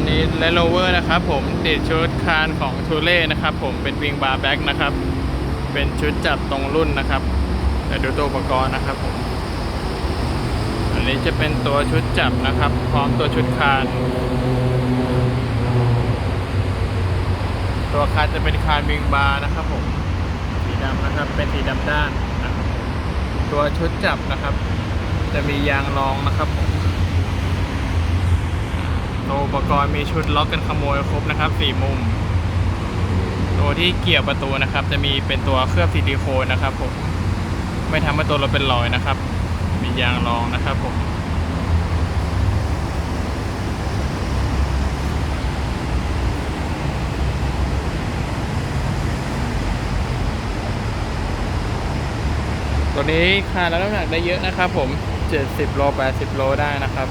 อันนี้เลโลเวอร์นะครับผมติดชุดคานของทูเล่นะครับผมเป็นวิงบาร์แบ็กนะครับ เป็นชุดจับตรงรุ่นนะครับเดี๋ยวดูตัวอุปกรณ์นะครับผมอันนี้จะเป็นตัวชุดจับนะครับ พร้อมตัวชุดคาน ตัวคานจะเป็นคานวิงบาร์นะครับผมสีดำนะครับเป็นสีดำด้านนะครับตัวชุดจับนะครับ จะมียางรองนะครับผม อุปกรณ์มีชุดล็อกกันขโมยครบนะครับสี่มุม ตัวที่เกี่ยวประตูนะครับ จะมีเป็นตัวเคลือบซิลิโคนนะครับผมไม่ทำให้ตัวเราเป็นรอยนะครับ มียางรองนะครับผมตัวนี้คานแล้วน้ำหนักได้เยอะนะครับผม 70 โล 80 โลได้นะครับ